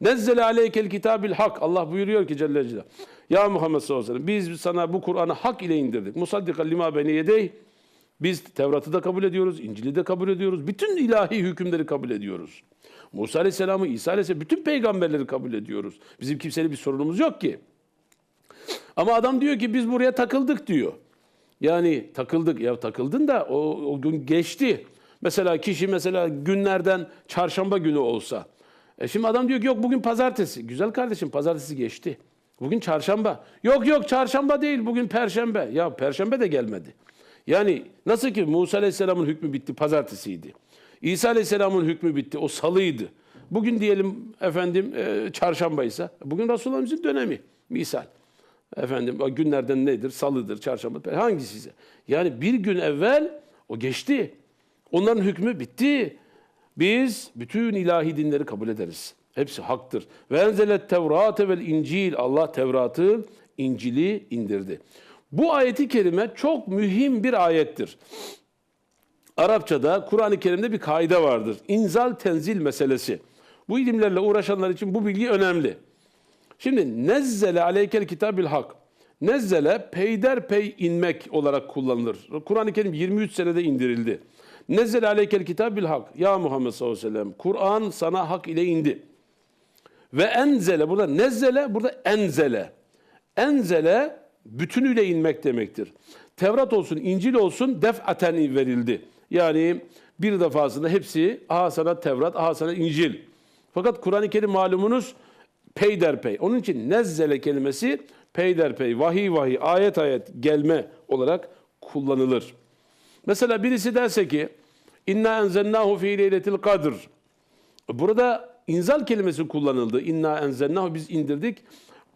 Nezzele aleykel kitabil hak. Allah buyuruyor ki Celle Celaluhu. Ya Muhammed sallallahu aleyhi ve sellem biz sana bu Kur'an'ı hak ile indirdik. Musaddikan lima beni yedey. Biz Tevrat'ı da kabul ediyoruz, İncil'i de kabul ediyoruz. Bütün ilahi hükümleri kabul ediyoruz. Musa Aleyhisselam'ı, İsa Aleyhisselam, bütün peygamberleri kabul ediyoruz. Bizim kimseyle bir sorunumuz yok ki. Ama adam diyor ki biz buraya takıldık diyor. Yani takıldık. Ya takıldın da o, o gün geçti. Mesela kişi mesela günlerden çarşamba günü olsa. E şimdi adam diyor ki yok bugün pazartesi. Güzel kardeşim pazartesi geçti. Bugün çarşamba. Yok yok çarşamba değil bugün perşembe. Ya perşembe de gelmedi. Yani nasıl ki Musa Aleyhisselam'ın hükmü bitti pazartesiydi. İsa Aleyhisselam'ın hükmü bitti o salıydı. Bugün diyelim efendim e, çarşambaysa bugün Resulullah'ımızın dönemi misal. Efendim o günlerden nedir? Salıdır, çarşamba, hangisi ise. Yani bir gün evvel o geçti. Onların hükmü bitti. Biz bütün ilahi dinleri kabul ederiz. Hepsi haktır. Ve enzelet tevrate vel incil. Allah Tevrat'ı, İncil'i indirdi. Bu ayeti kerime çok mühim bir ayettir. Arapçada, Kur'an-ı Kerim'de bir kaide vardır. İnzal tenzil meselesi. Bu ilimlerle uğraşanlar için bu bilgi önemli. Şimdi nezzele aleykel kitabil hak. Nezzele peyderpey inmek olarak kullanılır. Kur'an-ı Kerim 23 senede indirildi. Nezzele aleykel kitabil hak. Ya Muhammed sallallahu aleyhi ve sellem Kur'an sana hak ile indi. Ve enzele burada nezzele burada enzele. Enzele bütünüyle inmek demektir. Tevrat olsun, İncil olsun defaten verildi. Yani bir defasında hepsi aha sana Tevrat, aha sana İncil. Fakat Kur'an-ı Kerim malumunuz peyderpey. Onun için nezzele kelimesi peyderpey, vahiy vahiy, ayet ayet gelme olarak kullanılır. Mesela birisi derse ki inna enzennahu fi leyletil kadr. Burada inzal kelimesi kullanıldı. İnna enzennahu biz indirdik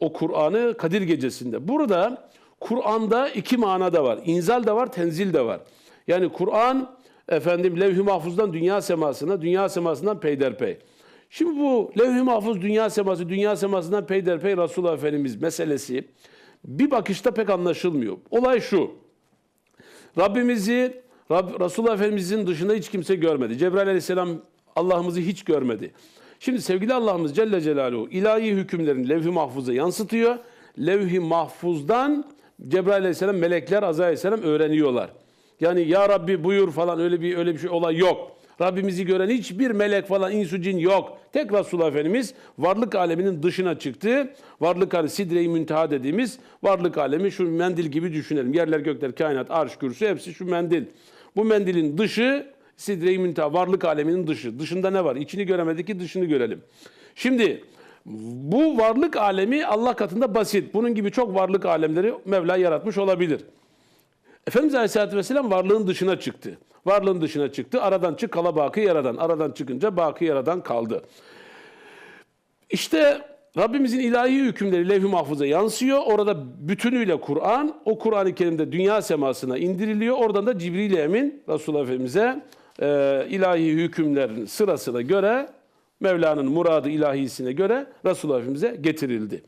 o Kur'an'ı Kadir gecesinde. Burada Kur'an'da iki mana da var. İnzal da var, tenzil de var. Yani Kur'an efendim levh-i mahfuzdan dünya semasına, dünya semasından peyderpey. Şimdi bu levh-i mahfuz dünya seması, dünya semasından peyderpey Resulullah Efendimiz meselesi bir bakışta pek anlaşılmıyor. Olay şu. Rabbimizi, Rab, Resulullah Efendimizin dışında hiç kimse görmedi. Cebrail Aleyhisselam Allah'ımızı hiç görmedi. Şimdi sevgili Allah'ımız Celle Celaluhu ilahi hükümlerini levh-i mahfuza yansıtıyor. Levh-i mahfuzdan Cebrail Aleyhisselam, melekler Azrail Aleyhisselam öğreniyorlar. Yani ya Rabbi buyur falan öyle bir öyle bir şey olay yok. Rabbimizi gören hiçbir melek falan insu cin yok. Tek Resulullah Efendimiz varlık aleminin dışına çıktı. Varlık alemi sidre-i münteha dediğimiz varlık alemi şu mendil gibi düşünelim. Yerler gökler kainat arş kürsü hepsi şu mendil. Bu mendilin dışı sidre-i münteha varlık aleminin dışı. Dışında ne var? İçini göremedik ki dışını görelim. Şimdi bu varlık alemi Allah katında basit. Bunun gibi çok varlık alemleri Mevla yaratmış olabilir. Efendimiz Aleyhisselatü Vesselam varlığın dışına çıktı. Varlığın dışına çıktı. Aradan çık kala bakı yaradan. Aradan çıkınca bakı yaradan kaldı. İşte Rabbimizin ilahi hükümleri levh-i mahfuza yansıyor. Orada bütünüyle Kur'an, o Kur'an-ı Kerim'de dünya semasına indiriliyor. Oradan da Cibril-i Emin Resulullah Efendimiz'e e, ilahi hükümlerin sırasına göre Mevla'nın muradı ilahisine göre Resulullah Efendimiz'e getirildi.